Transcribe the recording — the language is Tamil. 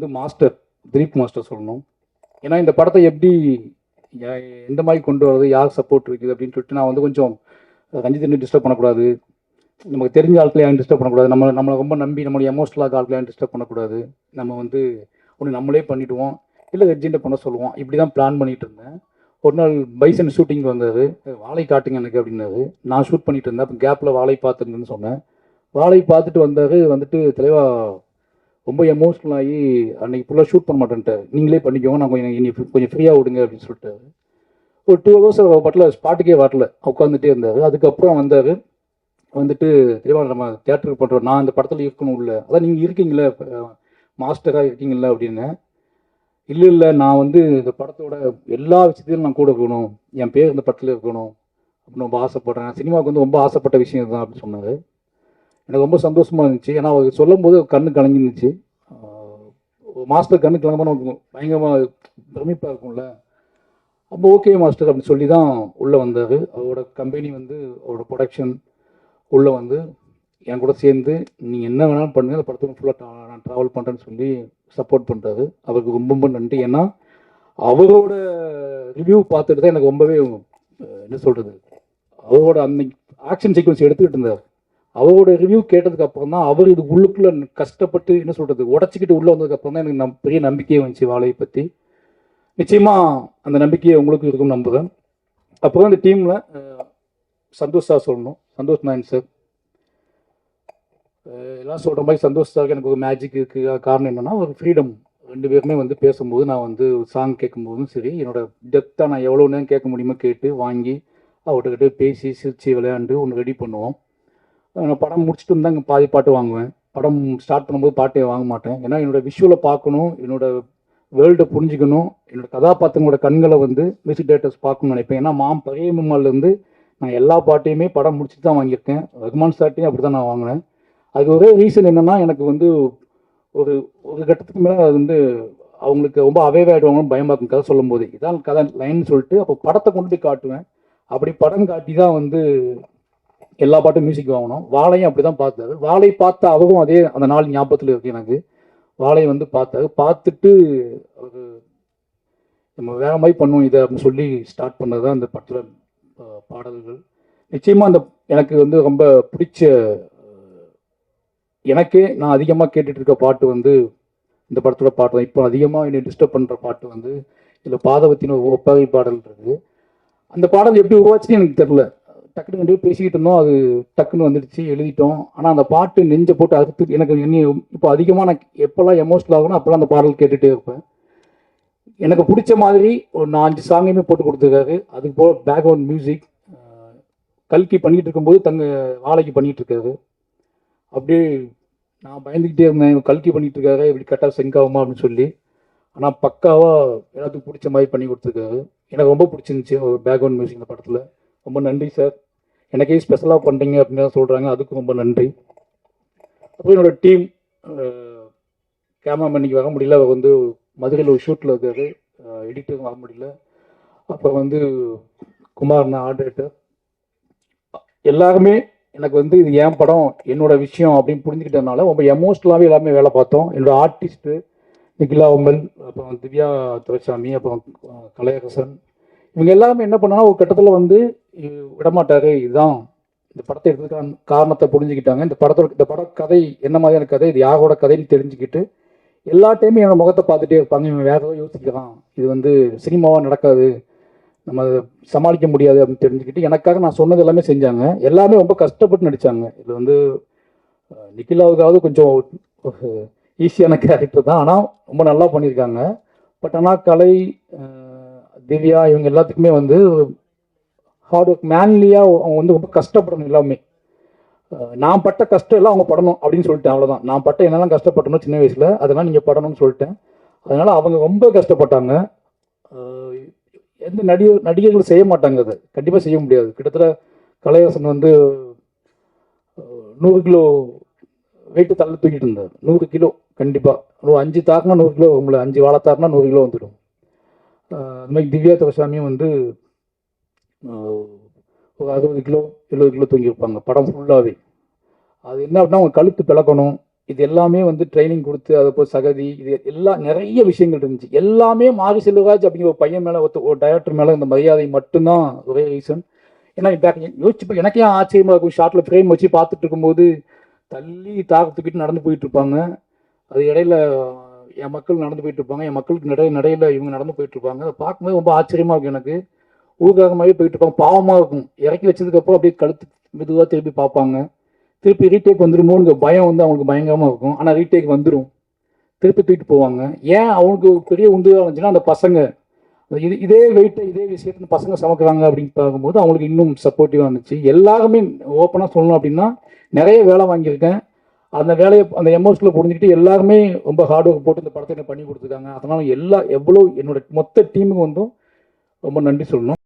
வந்து மாஸ்டர் திலீப் மாஸ்டர் சொல்லணும். ஏன்னா இந்த படத்தை எப்படி எந்த மாதிரி கொண்டு வரது யார் சப்போர்ட் இருக்குது அப்படின்னு சொல்லிட்டு நான் வந்து கொஞ்சம் ரஞ்சித் டிஸ்டர்ப் பண்ணக்கூடாது. நமக்கு தெரிஞ்ச ஆட்களை யாரும் டிஸ்டர்ப் பண்ணக்கூடாது. நம்ம நம்மளை ரொம்ப நம்பி நம்மளை எமோஷனலாக ஆட்களை யாரும் டிஸ்டர்ப் பண்ணக்கூடாது. நம்ம வந்து ஒன்று நம்மளே பண்ணிவிடுவோம் இல்லை ரெஜின்ட்ட பண்ண சொல்லுவோம். இப்படி தான் பிளான் பண்ணிட்டு இருந்தேன். ஒரு நாள் பைசன் ஷூட்டிங் வந்தது. வாழை காட்டுங்க எனக்கு அப்படின்னாரு. நான் ஷூட் பண்ணிட்டு இருந்தேன். அப்போ கேப்பில் வாழை பார்த்துருங்கன்னு சொன்னேன். வாழை பார்த்துட்டு வந்தாரு. வந்துட்டு தெளிவாக ரொம்ப எமோஷ்னல் ஆகி அன்னைக்கு ஃபுல்லாக ஷூட் பண்ண மாட்டேன்ட்டு. நீங்களே பண்ணிக்கோங்க நான் கொஞ்சம் இனி கொஞ்சம் ஃப்ரீயாக விடுங்க அப்படின்னு சொல்லிட்டு. ஒரு டூ ஹவர்ஸ் பட்டில் ஸ்பாட்டுக்கே வரல. உட்காந்துட்டே இருந்தார். அதுக்கப்புறம் வந்தார். வந்துட்டு தெளிவா நம்ம தியேட்டருக்கு பண்ணுறோம் நான் அந்த படத்தில் இருக்கணும் இல்லை. அதான் நீங்கள் இருக்கீங்களே மாஸ்டராக இருக்கீங்களா அப்படின்னு. இல்லை இல்லை நான் வந்து இந்த படத்தோட எல்லா விஷயத்திலும் நான் கூட இருக்கணும். என் பேர் இந்த படத்தில் இருக்கணும். அப்படின்னு ரொம்ப ஆசைப்பட்றேன். சினிமாவுக்கு வந்து ரொம்ப ஆசைப்பட்ட விஷயம் தான் அப்படின்னு சொன்னார். எனக்கு ரொம்ப சந்தோஷமாக இருந்துச்சு. ஏன்னா அவர் சொல்லும்போது கண்ணு கலங்கிருந்துச்சு. மாஸ்டர் கண்ணு கிளம்ப நமக்கு பயங்கரமாக பிரமிப்பாக இருக்கும்ல. அப்போ ஓகே மாஸ்டர் அப்படின்னு சொல்லி தான் உள்ளே வந்தார். அவரோட கம்பெனி வந்து அவரோட ப்ரொடக்ஷன் உள்ளே வந்து என் கூட சேர்ந்து நீங்கள் என்ன வேணாலும் பண்ணுங்க அந்த படத்துக்கு ஃபுல்லாக நான் ட்ராவல் பண்ணுறேன்னு சொல்லி சப்போர்ட் பண்ணுறாரு அவருக்கு ரொம்ப ரொம்ப நன்றி. ஏன்னா அவரோட ரிவ்யூ பார்த்துட்டு தான் எனக்கு ரொம்பவே என்ன சொல்கிறது அவரோட அந்த ஆக்ஷன் சீக்வன்ஸ் எடுத்துக்கிட்டு இருந்தார். அவரோட ரிவ்யூ கேட்டதுக்கு அப்புறம் தான் அவர் இது உள்ளுக்குள்ள கஷ்டப்பட்டு என்ன சொல்கிறது உடச்சிக்கிட்டு உள்ளே வந்ததுக்கு அப்புறம் தான் எனக்கு நம் பெரிய நம்பிக்கையே வந்துச்சு வாழையை பற்றி நிச்சயமா அந்த நம்பிக்கையை உங்களுக்கு இருக்கும் நம்புகிறேன் அப்புறம் இந்த டீமில் சந்தோஷ் சார் சொல்லணும். சந்தோஷ் நாயன் சார் எல்லாம் சொல்கிற மாதிரி சந்தோஷ் சாருக்கு எனக்கு ஒரு மேஜிக் இருக்கு. காரணம் என்னன்னா ஒரு ஃப்ரீடம் ரெண்டு பேருமே வந்து பேசும்போது நான் வந்து சாங் கேட்கும்போதும் சரி என்னோட டெப்த்தாக நான் எவ்வளோ நேரம் கேட்க முடியுமோ கேட்டு வாங்கி அவர்கிட்ட பேசி சிரிச்சு விளையாண்டு ஒன்று ரெடி பண்ணுவோம். படம் முடிச்சுட்டு வந்து அங்கே பாதி பாட்டு வாங்குவேன். படம் ஸ்டார்ட் பண்ணும்போது பாட்டே வாங்க மாட்டேன். ஏன்னா என்னோட விஷுவலை பார்க்கணும் என்னோட வேர்ல்டை புரிஞ்சுக்கணும் என்னோட கதாபாத்திரங்களோட கண்களை வந்து மியூசிக் டேரக்டர்ஸ் பார்க்கணும்னு நினைப்பேன். ஏன்னா மாம் பழைய இருந்து நான் எல்லா பாட்டையுமே படம் முடிச்சுட்டு தான் வாங்கியிருக்கேன். ரகுமான் சார்ட்டையும் அப்படி தான் நான் வாங்கினேன். அது ஒரே ரீசன் என்னென்னா எனக்கு வந்து ஒரு ஒரு கட்டத்துக்கு மேலே அது வந்து அவங்களுக்கு ரொம்ப அவேவ் ஆகிடுவாங்கன்னு பயமாக இருக்கும் கதை சொல்லும் போது இதான் கதை லைன் சொல்லிட்டு அப்போ படத்தை கொண்டு போய் காட்டுவேன். அப்படி படம் காட்டி தான் வந்து எல்லா பாட்டும் மியூசிக் வாங்கணும் வாழையும் அப்படி தான் பார்த்தாரு. வாழை பார்த்த அவரும் அதே அந்த நாள் ஞாபகத்தில் இருக்கு எனக்கு. வாழை வந்து பார்த்தாரு. பார்த்துட்டு ஒரு நம்ம வேற மாதிரி பண்ணுவோம் இதை அப்படின்னு சொல்லி ஸ்டார்ட் பண்ணது தான் அந்த படத்தில் பாடல்கள். நிச்சயமாக அந்த எனக்கு வந்து ரொம்ப பிடிச்ச எனக்கே நான் அதிகமாக கேட்டுட்டு இருக்க பாட்டு வந்து இந்த படத்தோட பாட்டு தான். இப்போ அதிகமாக என்னை டிஸ்டர்ப் பண்ணுற பாட்டு வந்து இதில் பாதவத்தின் ஒரு ஒப்பகை பாடல் இருக்குது அந்த பாடல் எப்படி உருவாச்சுன்னு எனக்கு தெரில டக்குனு ரெண்டு பேசிக்கிட்டு இருந்தோம். அது டக்குன்னு வந்துடுச்சு எழுதிட்டோம். ஆனால் அந்த பாட்டு நெஞ்ச போட்டு அறுத்து எனக்கு என்ன இப்போ அதிகமாக நான் எப்போல்லாம் எமோஷனல் ஆகணும் அப்போல்லாம் அந்த பாடல் கேட்டுகிட்டே இருப்பேன். எனக்கு பிடிச்ச மாதிரி ஒரு நாலஞ்சு சாங்கையுமே போட்டு கொடுத்துருக்காரு. அதுக்கு போக பேக்ரவுண்ட் மியூசிக் கல்கி பண்ணிகிட்டு இருக்கும்போது தங்க வாழைக்கு பண்ணிகிட்டு இருக்காரு. அப்படியே நான் பயந்துக்கிட்டே இருந்தேன். கல்கி பண்ணிட்டு இருக்காரு இப்படி கரெக்டாக செங்க் ஆகுமா அப்படின்னு சொல்லி. ஆனால் பக்காவாக எல்லாத்துக்கும் பிடிச்ச மாதிரி பண்ணி கொடுத்துருக்காரு. எனக்கு ரொம்ப பிடிச்சிருந்துச்சி ஒரு பேக்ரவுண்ட் மியூசிக் இந்த படத்தில். ரொம்ப நன்றி சார் எனக்கே ஸ்பெஷலாக பண்ணுறீங்க அப்படின்னு தான் சொல்கிறாங்க அதுக்கும் ரொம்ப நன்றி. அப்புறம் என்னோட டீம் கேமராமேன் இன்னைக்கு வர முடியல. அவர் வந்து மதுரையில் ஒரு ஷூட்டில் இருக்காரு. எடிட்டரும் வர முடியல. அப்புறம் வந்து குமார் ஆர்டரேட்டர் எல்லாருமே எனக்கு வந்து இது என் படம் என்னோட விஷயம் அப்படின்னு புரிஞ்சுக்கிட்டதுனால ரொம்ப எமோஷ்னலாகவே எல்லாமே வேலை பார்த்தோம். என்னோட ஆர்டிஸ்ட்டு நிகிலா உமல் அப்புறம் திவ்யா துரைசாமி அப்புறம் கலையகசன் கலையரசன் இவங்க எல்லாருமே என்ன பண்ணா ஒரு கட்டத்தில் வந்து விடமாட்டாரு. இதுதான். இந்த படத்தை எடுத்ததுக்கான காரணத்தை புரிஞ்சுக்கிட்டாங்க. இந்த படத்தோட இந்த பட கதை என்ன மாதிரியான கதை இது யாரோட கதைன்னு தெரிஞ்சுக்கிட்டு எல்லா டைமும் என்னோட முகத்தை பார்த்துட்டே இருப்பாங்க. இவன் வேற ஏதோ யோசிக்கலாம். இது வந்து சினிமாவாக நடக்காது. நம்ம அதை சமாளிக்க முடியாது அப்படின்னு தெரிஞ்சுக்கிட்டு எனக்காக நான் சொன்னது எல்லாமே செஞ்சாங்க. எல்லாமே ரொம்ப கஷ்டப்பட்டு நடித்தாங்க இது வந்து நிக்கிலாவுக்காவது கொஞ்சம் ஈஸியான கேரக்டர் தான். ஆனால் ரொம்ப நல்லா பண்ணியிருக்காங்க. பட் ஆனால் கலை திவ்யா இவங்க எல்லாத்துக்குமே வந்து ஹார்ட் ஒர்க் மேன்லியாக அவங்க வந்து ரொம்ப கஷ்டப்படணும் எல்லாமே. நான் பட்ட கஷ்டம் எல்லாம் அவங்க படணும் அப்படின்னு சொல்லிட்டேன் அவ்வளோதான் நான் பட்ட என்னெல்லாம் கஷ்டப்பட்டணும் சின்ன வயசில் அதெல்லாம் நீங்கள் படணும்னு சொல்லிட்டேன். அதனால் அவங்க ரொம்ப கஷ்டப்பட்டாங்க. எந்த நடிகர் நடிகர்கள் செய்ய மாட்டாங்க அது. கண்டிப்பாக செய்ய முடியாது. கிட்டத்தட்ட கலையரசன் வந்து நூறு கிலோ வெயிட்டு தள்ள தூக்கிட்டு இருந்தார். நூறு கிலோ கண்டிப்பாக ஒரு அஞ்சு தாக்குனா நூறு கிலோ உங்களை அஞ்சு வாழை தாக்குனா நூறு கிலோ வந்துடும். அந்த மாதிரி திவ்யா தவசாமியும் வந்து ஒரு அறுபது கிலோ எழுபது கிலோ தூங்கியிருப்பாங்க படம் ஃபுல்லாகவே அது என்ன அப்படின்னா அவங்க கழுத்து பிளக்கணும். இது எல்லாமே வந்து ட்ரைனிங் கொடுத்து அதை போய் சகதி இது எல்லாம் நிறைய விஷயங்கள் இருந்துச்சு. எல்லாமே மாரி செல்வராஜ் அப்படிங்கிற ஒரு பையன் மேலே ஒருத்த ஒரு டைரக்டர் மேலே இந்த மரியாதை மட்டும்தான் ஒரே ரீசன் ஏன்னா இப்போ யோசிச்சு எனக்கே ஆச்சரியமா இருக்கும் ஷார்ட்டில் ஃப்ரேம் வச்சு பார்த்துட்டு இருக்கும்போது தள்ளி தாக்கு தூக்கிட்டு நடந்து போயிட்டு இருப்பாங்க. அது இடையில என் மக்கள் நடந்து போயிட்டு இருப்பாங்க என் மக்களுக்கு நடை நடையில் இவங்க நடந்து போயிட்டு இருப்பாங்க அதை பார்க்கும்போது ரொம்ப ஆச்சரியமாக இருக்கும் எனக்கு. ஊருக்காக போயிட்டு இருப்பாங்க பாவமாக இருக்கும். இறக்கி வச்சதுக்கப்புறம் அப்படியே கழுத்து மெதுவாக திருப்பி பார்ப்பாங்க. திருப்பி ரீடேக் வந்துருமோங்கிற பயம் வந்து அவங்களுக்கு பயங்கரமாக இருக்கும். ஆனால் ரீடேக் வந்துடும் திருப்பி தூக்கிட்டு போவாங்க. ஏன் அவங்களுக்கு ஒரு பெரிய உந்துதல் இருந்துச்சுன்னா அந்த பசங்க இது இதே வெயிட்டை இதே விஷயத்த பசங்க சமைக்கிறாங்க அப்படின்னு பார்க்கும்போது அவங்களுக்கு இன்னும் சப்போர்ட்டிவாக இருந்துச்சு. எல்லாருமே ஓப்பனாக சொல்லணும் அப்படின்னா நிறைய வேலை வாங்கியிருக்கேன். அந்த வேலையை அந்த எமோஷனில் புரிஞ்சுக்கிட்டு எல்லாருமே ரொம்ப ஹார்ட் ஒர்க் போட்டு இந்த படத்தை எனக்கு பண்ணி கொடுத்துருக்காங்க. அதனால எல்லா எவ்வளோ என்னோட மொத்த டீமுக்கு வந்தும் ரொம்ப நன்றி சொல்லணும்.